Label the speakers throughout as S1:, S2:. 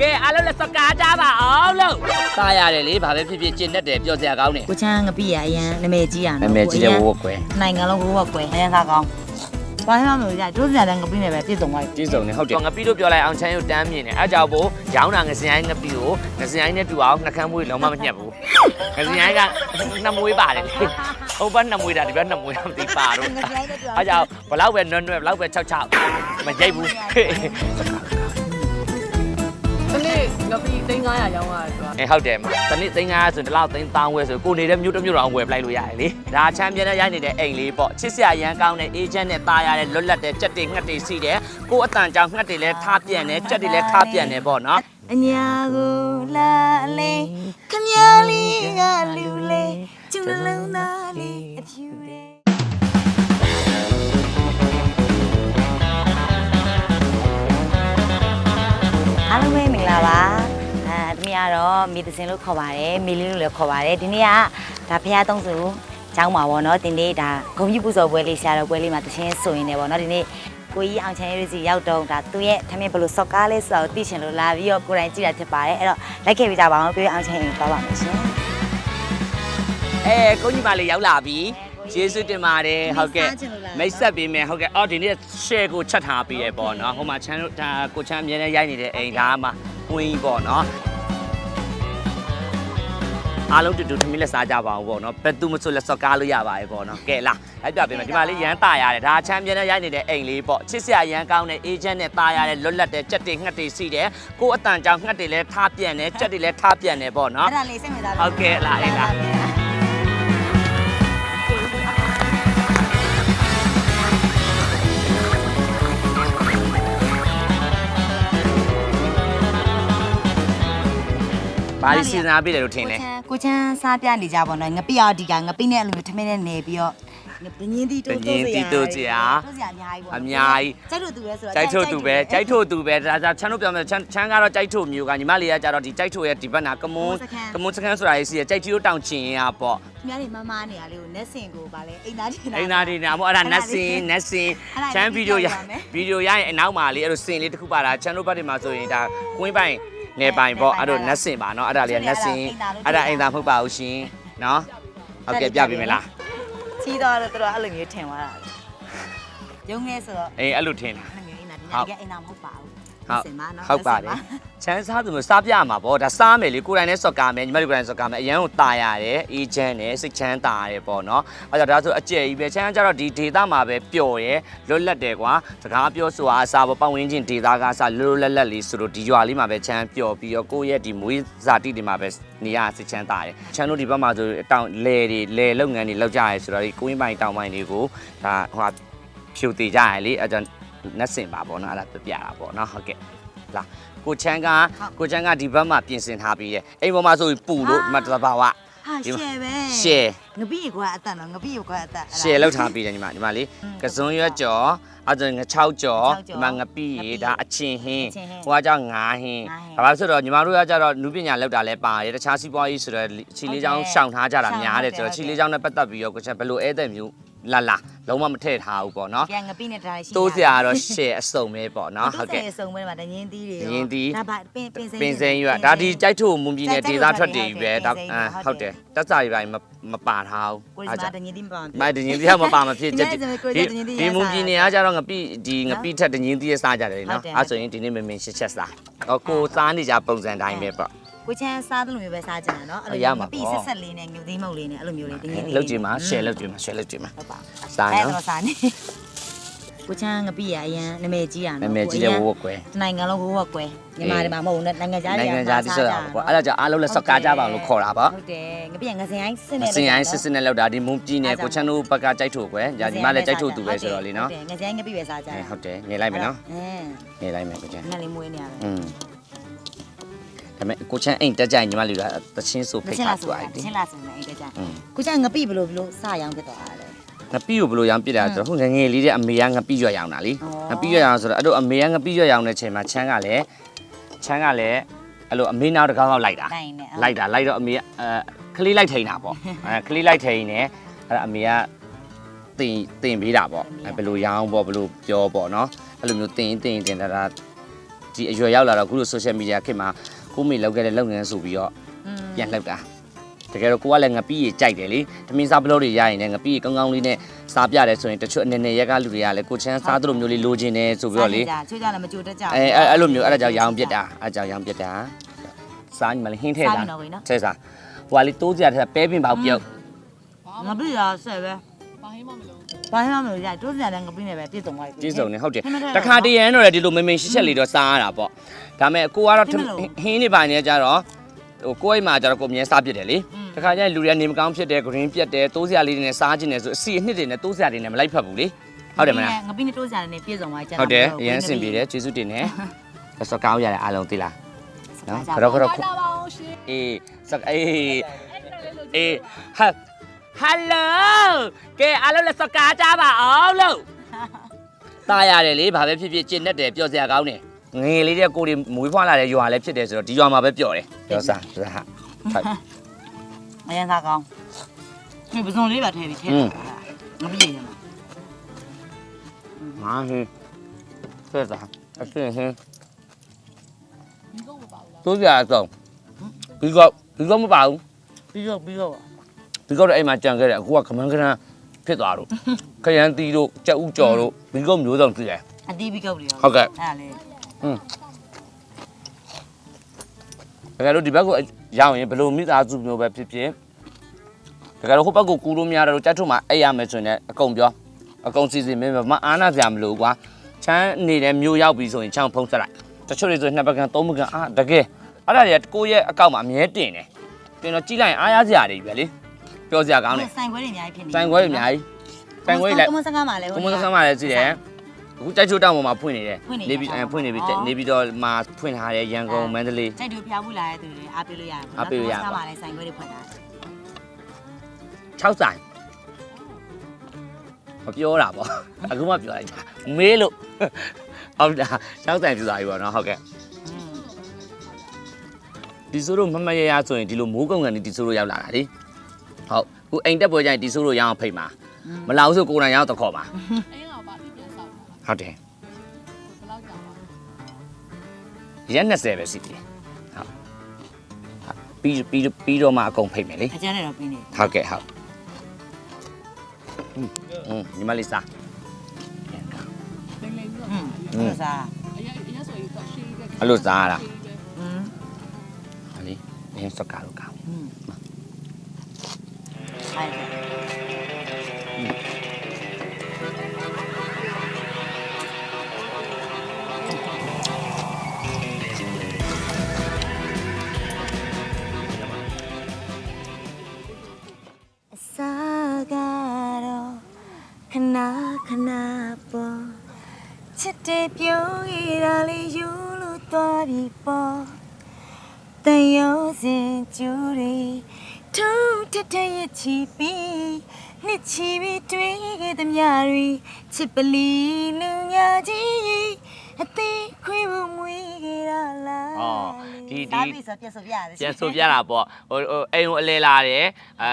S1: ကဲအားလုံးလည်းစကားကြပါအောင်လို့စားရတယ်လေဘာပဲဖြစ်ဖြစ်ကျင့်တတ်တယ်ပြောစရာကောင်းတယ်
S2: ကိုချမ်းငပိရအရင်နာမည်ကြီးရနော်
S1: နာမည်ကြီးတဲ့ဝဝကွယ်
S2: နိုင်ငံလုံးကိုဝကွယ်အရင်စားကောင်းဘာမှမလုပ်ကြကျိုးစရာလည်းငပိနဲ့ပဲပြည့်စုံသွားပြီ
S1: ကျေးဇူးနေဟုတ်တယ်ငပိတို့ပြောလိုက်အောင်ချမ်းရုပ်တန်းမြင်တယ်အဲကြောင့်ဘို့ရောင်းတာငစရိုင်းငပိကိုငစရိုင်းနဲ့တူအောင်နှကမ်းမွေးလုံးဝမညက်ဘူးငစရိုင်းကနှမွေးပါတယ်လေဟိုဘက်နှမွေးတာဒီဘက်နှမွေးတာမသိပါတော့အဲကြောင့်ဘလောက်ပဲနွဲ့နွဲ့ဘလောက်ပဲ၆၆မရိုက်ဘူး
S3: တနေ့ငပီ3900ရောင်းရတယ်သူက
S1: အဲဟုတ်တယ်မတနေ့သိန်း900ဆိုဒီလောက်သိန်း1000ဝယ်ဆိုကိုနေတဲ့မြို့တစ်မြို့တော်ဝယ်ပလိုက်လို့ရတယ်လေဒါချမ်းပြတဲ့ရိုက်နေတဲ့အိမ်လေးပေါ့ချစ်စရာရမ်းကောင်းတဲ့အေဂျင့်နဲ့ตายရတဲ့လွတ်လပ်တဲ့ကြက်တွေငှက်တွေစီတယ်ကိုအတန်ကြောင်ငှက်တွေလည်းထားပြန်တယ်ကြက်တွေလည်းထားပြန်တယ်ပေါ့နော်
S2: အညာကိုလာလေခမရလေးကလူလေကျုံလုံးသားလေးအဖြူလေးအားလုံးပဲမ င်္ဂလာပါအဲတမီးကတော့မီသစင်လို့ခေါ်ပါတယ်မီလီလို့လည်းခေါ်ပါတယ်ဒီနေ့ကဒါဖះသုံးစုကျောင်းမှာပေါ့နော်ဒီနေ့ဒါဂုံပြူပူဇော်ပွဲလေးဆရာတော်ပွဲလေးမှာတခြင်းဆိုရင်လည်းပေါ့နော်ဒီနေ့ကိုကြီးအောင်ချမ်းရေးစီရောက်တော့ဒါသူရဲ့ထမင်းဘလို့စော့ကားလေးဆိုတော့သိချင်လို့လာပြီးတော့ကိုယ်တိုင်ကြည့်တာဖြစ်ပါတယ်အဲ့တော့လိုက်ခဲ့ပြကြပါအောင်ကိုကြီးအောင်ချမ်းရေးသွားပါမယ်ရှင်
S1: အဲကိုကြီးမလေးရောက်လာပြီ ကျေးဇူးတင်ပါတယ်ဟုတ်ကဲ့မိတ်ဆက်ပေးမယ်ဟုတ်ကဲ့အော်ဒီနေ့ share ကိုချက်ထားပေးရပေါ့နော်ဟိုမှာချမ်းတို့ဒါကိုချမ်းအမြဲတမ်းရိုက်နေတဲ့အိမ်ဒါမှဝင်းကြီးပေါ့နော်အားလုံးတူတူထမင်းလက်စားကြပါအောင်ပေါ့နော်ဘယ်သူမဆိုလက်စော်ကားလို့ရပါရဲ့ပေါ့နော်ကဲလာလိုက်ပြပေးမယ်ဒီမှာလေးရမ်းตายရတယ်ဒါချမ်းပြင်းနဲ့ရိုက်နေတဲ့အိမ်လေးပေါ့ချစ်စရာရမ်းကောင်းတဲ့အေဂျင့်နဲ့ตายရတဲ့လွတ်လပ်တဲ့ကြက်တွေငှက်တွေစီတယ်ကိုအတန်ကြောင်ငှက်တွေလည်းထားပြန်တယ်ကြက်တွေလည်းထားပြန်တယ်ပေါ့နော်
S2: အဲ့ဒါလေးစိတ်ဝင်စား
S1: ဟုတ်ကဲ့လာအေးလာ ဘာလို့စီစဉ်ပေးတယ်လို့ထင်လဲ
S2: ကိုချမ်းစားပြနေကြပါတော့ငပိအောင်ဒီကငပိနဲ့အဲ့လိုမျိုးထမင်းနဲ့နေပြီးတော့ဒင်းတီတိုးတိုးစရာတိုးစရာအများကြီးပေါ့
S1: အများကြီး
S2: ကြိုက်လို့သူပဲဆိုတော့
S1: ကြိုက်ထုတ်သူပဲကြိုက်ထုတ်သူပဲဒါကြောင့်ချမ်းတို့ပြောမယ်ချမ်းချမ်းကတော့ကြိုက်ထုတ်မျိုးကညီမလေးကကြတော့ဒီကြိုက်ထုတ်ရဲ့ဒီဘက်နာကမွန်းကမွန်းစခန်းဆိုတာရေးစီရကြိုက်ချီတို့တောင်ချင်ရပေါ့
S2: သူများတွေမမနေရလေးကိုနက်စင်ကိုဗာလဲအိမ်သားတင်တာ
S1: အိမ်သားတွေနာမို့အဲ့ဒါနတ်စင်နတ်စင်ချမ်းဗီဒီယိုရဗီဒီယိုရရင်အနောက်မှာလေးအဲ့လိုစင်လေးတစ်ခုပါတာချမ်းတို့ဘက်တွေမှာဆိုရင်ဒါကွင်းပိုင် ငယ်ပိုင်ပေါ့အဲ့လိုနတ်စင်ပါနော်အဲ့ဒါလေးကနတ်စင်အဲ့ဒါအိမ်သားမဟုတ်ပါဘူးရှင်နော်ဟုတ်ကဲ့ပြပေးမလား
S2: ချီးတော့တော့အဲ့လိုမျိုးထင်သွားတာရုံငယ်ဆိုတော့
S1: အေးအဲ့လိုထင်တာ
S2: အဲ့လိုမျိုးအိမ်သားဒီနေ့အိမ်သားမဟုတ်ပါဘူး
S1: ဟုတ်
S2: စင်ပါနော်
S1: ဟုတ်ပါတယ်ချမ်းစားသူမျိုးစားပြရမှာပေါ့ဒါစားမယ်လေကိုယ်တိုင်နဲ့စော့ကာမယ်ညီမတို့ကိုယ်တိုင်စော့ကာမယ်အရန်ကိုตายရတယ်အေးချမ်းတယ်စိတ်ချမ်းသာရတယ်ပေါ့နော်အဲကြောင့်ဒါဆိုအကျယ်ကြီးပဲချမ်းကျတော့ဒီဒေတာမှာပဲပျော်ရဲလွတ်လပ်တယ်ကွာစကားပြောဆိုတာအစားပေါ့ပတ်ဝန်းကျင်ဒေတာကအစားလွတ်လွတ်လပ်လပ်လေးဆိုတော့ဒီရွာလေးမှာပဲချမ်းပျော်ပြီးတော့ကိုယ့်ရဲ့ဒီမွေးဇာတိတွေမှာပဲနေရစိတ်ချမ်းသာတယ်ချမ်းတို့ဒီဘက်မှာဆိုတောင်လေတွေလေလုပ်ငန်းတွေလုပ်ကြရဲဆိုတော့ဒီကိုင်းပိုင်းတောင်ပိုင်းတွေကိုဒါဟိုဖြူတည်ကြရလေအဲကြောင့် နတ်စင်ပါပေါ့နော်အဲ့ဒါပြပြတာပေါ့နော်ဟုတ်ကဲ့လာကိုချမ်းကကိုချမ်းကဒီဘက်မှာပြင်ဆင်ထားပြီးရဲ့အိမ်ပေါ်မှာဆိုပြီးပူလို့မတဘာဝ
S2: ဟာရှယ်ပဲ
S1: ရှယ်
S2: ငပိကွာအတက်နော်ငပိကွာအတက်
S1: ရှယ်လောက်ထားပြီးတယ်ညီမညီမလေးကစုံရွက်ကြော်အဲဒါငချောက်ကြော်
S2: ငါးချောက်ကြော်
S1: ဒီမှာငပိရေဒါအချင်းဟင်း
S2: အချင်းဟင်း
S1: ဟိုကကြောင့်ငါးဟင်း
S2: ငါးဟင်း
S1: ဒါပါဆိုတော့ညီမတို့ကကြတော့နုပညာလောက်တာလဲပါတယ်တခြားစီးပွားရေးဆိုတော့ချီလေးချောင်း
S2: ဟုတ်တယ်
S1: ရှောင်ထားကြတာများတယ်
S2: ရှော
S1: ဆို
S2: င်
S1: တော့
S2: ထားတယ်
S1: ချီလေးချောင်းနဲ့ပတ်သက်ပြီးတော့ကိုချမ်းဘယ်လိုဧည့်သည်မျိုး လာလာလုံးဝမထည့်ထားဘူးပေါ့နော်
S2: ပြန်ငပိနဲ့ဒါလေးရှိ
S1: တိုးစရာကတော့ရှယ်အစုံပဲပေါ့နော်ဟုတ်ကဲ့
S2: တိုးစရာစုံပဲမှာဒငင်းသီးတွေ
S1: ဒညင်းသီး
S2: ဒါပါပင်ပင်စင်
S1: ပင်စင်ရွက်ဒါဒီကြိုက်ထုတ်မွန်ပြည်နယ်
S2: ကြို
S1: ဒေ
S2: က်
S1: သ
S2: ထုတ်
S1: ထွက်တွေပဲ
S2: ဟုတ်တယ်
S1: ဒါ
S2: ဟုတ်တယ်
S1: အာဟုတ်တယ်တက်စာတွေပိုင်းမမပါထားဘူး
S2: ကို
S1: အား
S2: ကြီး
S1: ကြော
S2: မ
S1: င့်
S2: ဒငင်းသီးမပါ
S1: မိုက်ဒညင်းတရားမပါမဖြစ်ချက်
S2: ဒီ
S1: ဒီ
S2: နေ့ဆိုကိုကြီးဒညင်းသီးရ
S1: ဒီမွန်ပြည်နယ်ကကြတော့ငပိဒီငပိထက်ဒညင်းသီးရစားကြတယ်
S2: ဟု
S1: နော်
S2: တ်တယ်
S1: အဲဆိုရင်ဒီနေ့မမင်းရှစ်ချက်စားဟောကိုစားနေကြပုံစံတိုင်းပဲပေါ့
S2: ကိုချမ်းစားသလိုမျိုးပဲစားကြတယ်နော်
S1: ရမှာပေါ့
S2: ပြီးဆက်ဆက်လေးနဲ့ငုံသီးမုတ်လေးနဲ့အဲ့လိုမျိုးလေးဒငင်းသီး
S1: လောက်ကြည့်မှာ share လောက်ကြည့်မှာ share လောက်ကြည့်မှာ
S2: ဟုတ်ပါ
S1: စား
S2: အဲ့
S1: နော်
S2: တော့စားနေကိုချမ်းငပိရအရင်နာမည်ကြီးရနော်
S1: နာမည်ကြီးတဲ့ဝဝကွယ်
S2: နိုင်ငံလုံးဝဝကွယ်မြန်မာတွေမှာမဟုတ်ဘူးနိုင်ငံခြားတွေ
S1: နိုင်ငံခြားတိဆိုတာပေါ့အဲ့ဒါကြောင့်အားလုံးလက်စကားကြပါအောင်လို့ခေါ်တာပေါ့
S2: ဟုတ်တယ်ငပိရငစင်အိုင်းစစ်
S1: မ
S2: နေ
S1: စင်ရိုင်းစစ်စစ်နဲ့လောက်တာဒီမွန်ပြည်နယ်ကိုချန်တို့ဘက်ကကြိုက်ထုတ်ကွယ်ညာဒီမလည်းကြိုက်ထုတ်သူပဲဆိုတော့လေနော်
S2: ငစင်ငပိပဲစားကြ
S1: အဲဟုတ်တယ်နေလိုက်မယ်နော်
S2: အင်း
S1: နေလိုက်မယ်ကိုချန်
S2: ငါလေးမွေးနေရတယ်
S1: อืม ဒါပေမဲ့ကိုချမ်းအိမ်တက်ကြရင်ညီမလေးကတချင်းဆိုဖိတ်
S2: ချင်း
S1: တာ
S2: လာ
S1: သူ
S2: ဆို
S1: အိုက်တယ်
S2: ချင်းလာဆိုနေအဲ့ကြကြ
S1: อืม
S2: ကိုချမ်းငပိဘလို့ဘလို့စရောင်းဖြစ်သွားတာလဲ
S1: ငပိကိုဘယ်လိုရောင်းပြစ်တာဆိုတော့ဟုတ်ငယ်ငယ်လေးတဲ့အမေကငပိရွက်ရောင်းတာလी
S2: ဩ
S1: ငပိရွက်ရောင်းဆိုတော့အဲ့လိုအမေကငပိရွက်ရောင်းတဲ့ချိန်မှာချမ်းကလည်းချမ်းကလည်းအဲ့လိုအမေနောက်တစ်ကောက်ကောက်လိုက်တာ
S2: နိုင်နေ
S1: လိုက်တာလိုက်တော့အမေကအဲခလေးလိုက်ထိန်တာပေါ့အဲခလေးလိုက်ထိန်နေအဲ့ဒါအမေကတင်တင်ပေးတာပေါ့အဲဘယ်လိုရောင်းပေါ့ဘယ်လိုပြောပေါ့နော်အဲ့လိုမျိုးတင်တင်တင်တာဒါဒီအရွယ်ရောက်လာတော့အခုလို social media ခေတ်မှာ ကိုမိလောက်ခဲ့တဲ့လုပ်ငန်းဆိုပြီးတော့ပြန်လှုပ်တာတကယ်တော့ကိုကလည်းငပီးကြီးကြိုက်တယ်လေသမင်းစားဘလို့တွေရရင်လည်းငပီးကြီးကောင်းကောင်းလေးနဲ့စားပြတယ်ဆိုရင်တချို့အနေနဲ့ရက်ကလူတွေကလည်းကိုချမ်းစားသလိုမျိုးလေးလိုချင်တယ်ဆိုပြီးတော့လေ
S2: ချိုးကြလည်းမကြိုတတ်ကြ
S1: အဲအဲ့အဲ့လိုမျိုးအဲ့ဒါကြောင့်ရောင်ပြစ်တာအဲ့ဒါကြောင့်ရောင်ပြစ်တာစားညီမလေးဟင်းထဲ
S2: စား
S1: စား
S2: ပြီနော်ကိုနော်
S1: ထဲစားဟိုကလေးတိုးကြတဲ့ပဲပင်ပေါက်ပြုတ်
S2: ငပိရဆက်ပဲ
S3: ဘာဟင်းမမလို့
S2: ဘာမှမလို့ရတိုးစရာလည်းငပိနဲ့ပဲပြည့်စုံသွားပြီ
S1: ပြည့်စုံနေဟုတ်တယ်
S2: ဟင်းမထည့်
S1: တခါတရံတော့လေဒီလိုမင်မင်ရှစ်ချက်လေးတော့စားရတာပေါ့ဒါပေမဲ့ကိုကတော့
S2: ဟင်းမလို့
S1: ဟင်းနေပါနေကြတော့ဟိုကိုယ့်အိမ်မှာကျတော့ကိုအမြဲစားပြစ်တယ်လေ
S2: อืม
S1: တခါကျရင်လူတွေကနေမကောင်းဖြစ်တယ်ဂရင်းပြတ်တယ်တိုးစရာလေးတွေနဲ့စားခြင်းတယ်ဆိုအစီအနှစ်တွေနဲ့တိုးစရာတွေနဲ့မလိုက်ဖက်ဘူးလေဟုတ်တယ်မလား
S2: ငပိနဲ့တိုးစရာလည်းပြည့်စုံသွားကြ
S1: ဟုတ်တယ်အရင်အဆင်ပြေတယ်ကျေးဇူးတင်တယ်ဆက်စောကောင်းရတယ်အားလုံးသိလားနော်ခရောခရော
S3: ပါပါအောင်ရှင်
S1: အေးစက်အေးအေးဟာ ဟယ်လိုကဲအားလုံးလက်စကားကြပါအောင်လို့ตายရတယ်လေဘာပဲဖြစ်ဖြစ်ကျင့်တတ်တယ်ပြောစရာကောင်းတယ်ငယ်လေးတဲ့ကိုတွေမွေးဖွားလာတဲ့ရွာလည်းဖြစ်တယ်ဆိုတော့ဒီရွာမှာပဲပြောတယ်ပြောစားပြောစားဟုတ်
S2: အရင်စားကောင်းဒီပစုံလေးပါထည့်ပြီးထည့်ငပိရရမှာ
S1: မာဟင်းဆက်စားအစင်းဟင်း
S3: ဒီကုန်းမပါဘူးလား
S1: တိုးစရာအဆုံးဒီကောဒီကောမပါဘူး
S2: ပြီးတော့ပြီးတော့
S1: ဒီကောတော့အိမ်မှာကြံခဲ့တယ်အခုကခမန်းခရမ်းဖြစ်သွားတော့ခရမ်းတီးတို့ကြက်ဥကြော်တို့ဒီကောမျိုးစုံကြည့်တယ်
S2: အတီးပြီးကောက်လေးရော
S1: ဟုတ်ကဲ့
S2: အဲ့ဒါလေ
S1: တကယ်လို့ဒီဘက်ကိုရောက်ရင်ဘယ်လိုမိသားစုမျိုးပဲဖြစ်ဖြစ်တကယ်လို့ဟိုဘက်ကိုကူလို့မရတော့ကြက်ထုမှအိပ်ရမယ်ဆိုရင်လည်းအကုန်ပြောအကုန်စီစဉ်မင်းမအားနာစရာမလိုကွာချမ်းနေတဲ့မျိုးရောက်ပြီဆိုရင်ချောင်းဖုံးဆက်လိုက်တချို့တွေဆိုရင်နှစ်ပကံသုံးပကံအာတကယ်အဲ့ဒါတွေကကိုယ့်ရဲ့အကောက်မှာအမြဲတင်တယ်တင်တော့ကြည့်လိုက်ရင်အားရစရာတွေပဲလေ ပြောစရာကောင်းတယ်
S2: ဆိုင်ခွဲတွေအများကြီးဖြစ်နေ
S1: ဆိုင်ခွဲတွေအများကြီးဆိုင်ခွဲတွေလည်း
S2: ကမစကားမှာလည်း
S1: ကိုမစကမ်းမှလည်းကြည့်တယ်အခုကြိုက်ချိုးတောင်ပေါ်မှာဖွင့်နေတယ်
S2: ဖွင့်နေ
S1: နေပြီး
S2: ကြတာ
S1: အဲဖွင့်နေပြီး
S2: အော်
S1: နေပြီးတော့မှာဖွင့်ထားတယ်ရန်ကုန်မန္တလေး
S2: ကြိုက်တူဖျားဘူးလာတဲ့သူတွေအားပေးလို့ရတယ်
S1: အားပေးလို့ရတယ်
S2: ကမစကားမှာလည်းဆိုင်ခွဲတွေဖွင့်တာ
S1: 6ဆိုင်မပြောတာပေါ့အခုမှပြောလိုက်တာမေးလို့ဟုတ်တာ6ဆိုင်ပြသွားပြီပေါ့နော်ဟုတ်ကဲ့ဒီဆိုတော့မမရရဆိုရင်ဒီလိုမိုးကုံကန်ဒီဆိုတော့ရောက်လာတာလေ ဟုတ်ခုအိမ်တက်ပွဲကျရင်ဒီဆိုတော့ရအောင်ဖိတ်မှာမလာဘူးဆိုကိုယ်တိုင်ရောက်တော့ခေါ်ပါ
S3: အင်းကပါပြီးပြန်ဆောက်တာ
S1: ဟုတ်တယ်
S3: ဘယ်လောက်ကြာပါ
S1: ရက်20ပဲစီတယ်ဟုတ်ဟုတ်ပြီးပြီးပြီးတော့မှအကုန်ဖိတ်မယ်လေ
S2: အကျန်းနဲ့တော့ပြီးနေ
S1: ဟုတ်ကဲ့ဟုတ်อืมอืมညီမလေးစား
S3: လိမ့်လိမ့်ပြီးတော့
S2: อืมဟုတ်စား
S3: အရင်အရင်ဆိုရင်တော့ရှေးပဲ
S1: အဲ့လိုစားရတာ
S2: อืม
S1: ဟာလေအရင်စက်ကားလို့ကောင်း
S2: อืม ဆိုင်ခွဲအစားကတော့ခဏခဏပေါ်ချစ်တဲ့ပြုံးရတာလေးယူလို့သွားပြီပေါ်တန်ရောစင်ကျူရီ ထုံးထထရဲ့ချီပြီးနှစ်ချီပြီးတွေ့ခဲ့သမျှတွေချစ်ပလီလူညာကြီးအသေးခွေးဖို့မွေးခဲ့ ရလား
S1: အော်ဒီဒီ
S2: ဒါပြီးဆိုပြဆိုပြရတယ်
S1: ပြန်ဆိုပြတာပေါ့ဟိုဟိုအိမ်ကိုအလဲလာတယ်အဲ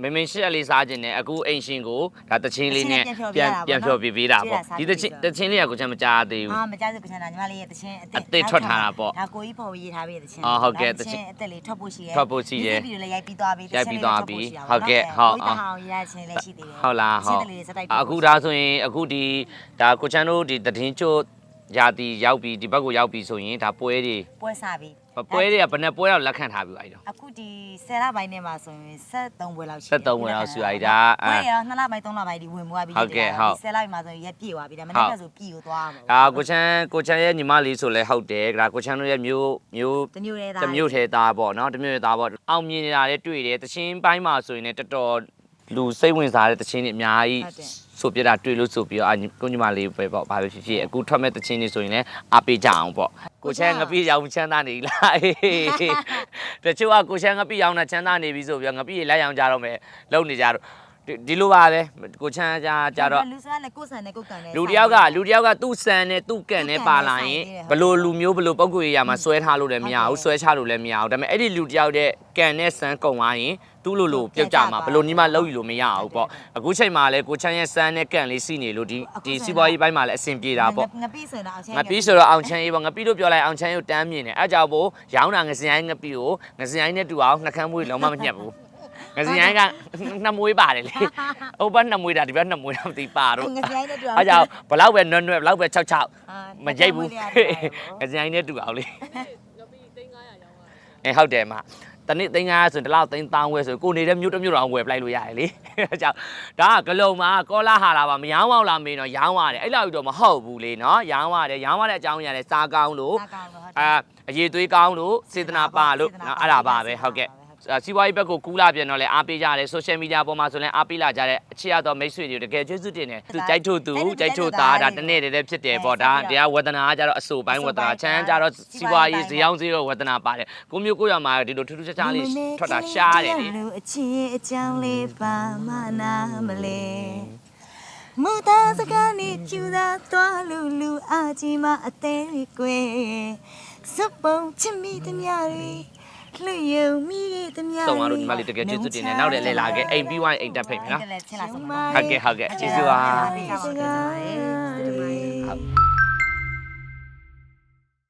S1: မင်းမင်းရှက်လေးစားခြင်းနဲ့အခုအိမ်ရှင်ကိုဒါတချင်းလေးနဲ့ပြန်ပြန်ဖြော်ပြပေးတာပေါ့ဒီတချင်းတချင်းလေးကကိုချမ်းမကြားသေးဘူး
S2: အာမကြားစကချန်တာညီမလေးရဲ့တချင်းအ
S1: အသစ်ထွက်ထားတာပေါ့
S2: ဒါကိုကြီးပေါ်ရေးထားပြီးတဲ့တချင်း
S1: အော်ဟုတ်ကဲ့
S2: ဒါတချင်းအသက်လေးထွက်ဖို့ရှိတယ်
S1: ထွက်ဖို့ရှိတယ်
S2: ဒီဗီဒီယိုလေးရိုက်ပြီးသွားပြီ
S1: ရိုက်ပြီးသွားပြီ
S2: တချင်းလေး
S1: ဟုတ်ကဲ့
S2: ထွက်
S1: ဟုတ်
S2: ဖို့ရှိတာပေါ့နော်ကိုကြီးတဟောင်ရေးရချင်းလေးရှိသေးတယ်
S1: ဟုတ်လားဟုတ်
S2: တချင်းလေးစတိုက်
S1: အခုဒါဆိုရင်အခုဒီဒါကိုချမ်းတို့ဒီတည်င်းချို့ ရာတီရောက်ပြီဒီဘက်ကိုရောက်ပြီဆိုရင်ဒါပွဲတွေ
S2: ပွဲစားပြီ
S1: ပွဲတွေကဘယ်နဲ့ပွဲတော့လက်ခံထားပြီးပါပြီတော့
S2: အခုဒီ10လပိုင်းနဲ့မှာဆိုရင်73ပွဲလောက်ရှိ
S1: 73ပွဲလောက်ရှိပါပြီဒါအဲ
S2: ပွဲရတော့2လပိုင်း3လပိုင်းဒီဝင်သွားပြီ
S1: ဟုတ်ကဲ့ဟုတ်
S2: 10လပိုင်းမှာဆိုရင်ရက်ပြည့်သွားပြီဒါမနေ့ကဆိုပြည့်ကိုသွားမှာ
S1: ဒါကိုချမ်းကိုချမ်းရဲ့ညီမလေးဆိုလဲဟုတ်တယ်ဒါကိုချမ်းတို့ရဲ့မျိုးမျိုး
S2: တမျိုးလေးသား
S1: တစ်မျိုးထဲသားပေါ့နော်တစ်မျိုးထဲသားပေါ့အောင်မြင်နေတာလည်းတွေ့တယ်တချင်းပိုင်းမှာဆိုရင်လည်းတော်တော်လူစိတ်ဝင်စားတဲ့တချင်းတွေအများကြီး
S2: ဟုတ်တယ်
S1: ဆိုပြတာတွေ့လို့ဆိုပြီးတော့အာညီကိုညီမလေးပဲပေါ့ဘာပဲဖြစ်ဖြစ်အခုထွက်မဲ့တချင်းတွေဆိုရင်လည်းအားပေးကြအောင်ပေါ့ကိုချမ်းငပိရောင်ချမ်းသာနေလားအေးတချို့ကကိုချမ်းငပိရောင်နဲ့ချမ်းသာနေပြီဆိုပြီးတော့ငပိတွေလိုက်အောင်ကြတော့မယ်လုံနေကြတော့တ ဒီဒီလိုပါပဲကိုချမ်းကြကြတော့
S2: လူစားနဲ့ကိုယ်ဆန်နဲ့ကိုယ်ကန်နဲ့
S1: လူတယောက်ကလူတယောက်ကသူ့ဆန်နဲ့သူ့ကန်နဲ့ပါလာရင်ဘလို့လူမျိုးဘလို့ပုံကိုရရမှာဆွဲထားလို့လည်းမရဘူးဆွဲချလို့လည်းမရဘူးဒါပေမဲ့အဲ့ဒီလူတယောက်တဲ့ကန်နဲ့ဆန်ကုံသွားရင်သူ့လိုလိုပြုတ်ကြမှာဘလို့နီးမှလောက်ယူလို့မရဘူးပေါ့အခုချိန်မှာလဲကိုချမ်းရဲ့ဆန်နဲ့ကန်လေးစီနေလို့ဒီဒီစီးပွားရေးဘိုင်းမှာလည်းအဆင်ပြေတာပေါ့
S2: ငပိဆိုတော့အောင်ချင်း
S1: ငပီးဆိုတော့အောင်ချမ်းရေးပေါ့ငပီးတို့ပြောလိုက်အောင်ချမ်းရေးကိုတန်းမြင်တယ်အဲကြောင့်ပို့ရောင်းတာငစရိုင်းငပီးကိုငစရိုင်းနဲ့တူအောင်နှကမ်းမွေးလုံးဝမညက်ဘူး ငစရိုင်းကနှစ်မွေးပါတယ်လေဟိုဘက်နှစ်မွေးတာဒီဘက်နှစ်မွေးတာမသိပါတော့
S2: ငစရိုင်းနဲ့တူအောင်
S1: အဲကြောင့်ဘလောက်ပဲနွဲ့နွဲ့ဘလောက်ပဲ၆၆မရိပ်ဘူးငစရိုင်းနဲ့တူအောင်လေ
S3: ငပိသိန်း900ရောင်းရတယ်
S1: အဲဟုတ်တယ်မတနေ့သိန်း900ဆိုရင်ဒီလောက်သိန်း1000ဝယ်ဆိုကိုနေတဲ့မြို့တစ်မြို့တော်ဝယ်ပလိုက်လို့ရတယ်လေအဲကြောင့်ဒါကဂလုံမှာကောလာဟာလာပါမရောင်းအောင်လာမင်းတော့ရောင်းရတယ်အဲ့လောက်တော့မဟုတ်ဘူးလေနော်ရောင်းရတယ်ရောင်းရတဲ့အကြောင်းရတယ်စားကောင်းလို့
S2: စားကောင်းလို့ဟုတ်
S1: အာအရေးသွေးကောင်းလို့စေတနာပါလို့နော်အဲ့ဒါပါပဲဟုတ်ကဲ့ စီးပွားရေးဘက်ကိုကူးလာပြန်တော့လဲအားပေးကြတယ်ဆိုရှယ်မီဒီယာပေါ်မှာဆိုရင်အားပေးလာကြတဲ့အခြေရတော့မိတ်ဆွေတွေတကယ်ကျေးဇူးတင်တယ်သူကြိုက်ထုတ်သူကြိုက်ထုတ်သားဒါတနေ့တည်းတည်းဖြစ်တယ်ပေါ့ဒါတရားဝဒနာကကြတော့အဆိုပိုင်းဝဒနာချမ်းကြတော့စီးပွားရေးဇေယောင်းဇေရောဝဒနာပါတယ်ကိုမျိုးကိုရမှာဒီလိုထူးထူးခြားခြားလေးထွက်တာရှားတယ်လေ
S2: လူအချင်းအကြောင်းလေးပါမနာမလဲမူသားစကားနဲ့ကျူသာသွားလူလူအကြီးမအသေးကွယ်စပုံချစ်မိသည်များတွေ လှယုံမိသည်များ
S1: ဆုံးသွားလို့ဒီမလေးတကယ်ကျေးဇူးတင်တယ်နောက်လည်းလဲလာခဲ့အိမ်ပြီးဝိုင်းအိမ်တက်ဖိတ်မယ်နော်
S2: ချင်းလာဆုံးပါ
S1: ဟုတ်ကဲ့ဟုတ်ကဲ့ကျေးဇူးပါ
S2: စကာ